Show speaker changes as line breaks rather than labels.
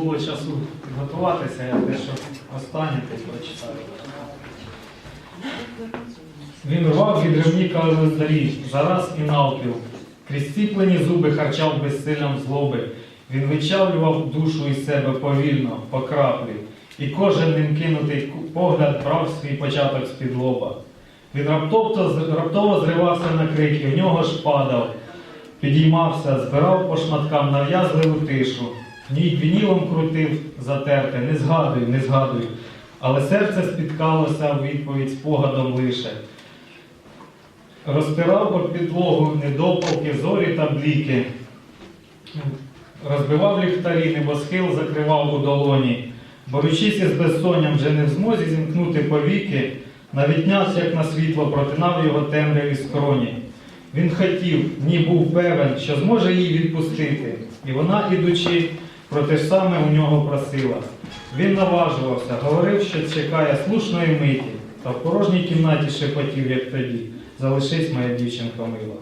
було часу готуватися, я дещо останнє тут прочитаю. Він рвав відривні календарі, зараз і навпіл. Крізь ціплені зуби харчав безсиллям злоби. Він вичавлював душу із себе повільно, по краплі, і кожен ним кинутий погляд брав свій початок з-під лоба. Він раптово, раптово зривався на крики, в нього ж падав, підіймався, збирав по шматкам нав'язливу тишу. Ні вінілом крутив затерте, не згадую, не згадую. Але серце спіткалося у відповідь спогадом лише. Розтирав об підлогу недопалки, зорі та бліки. Розбивав ліхтарі, небосхил закривав у долоні. Борючись із безсонням, вже не в змозі зімкнути повіки, навіть няс, як на світло, протинав його темряві скроні. Він хотів, ні був певен, що зможе її відпустити. І вона, ідучи, про те саме у нього просила. Він наважувався, говорив, що чекає слушної миті, та в порожній кімнаті шепотів, як тоді. Залишись, моя дівчинка мила.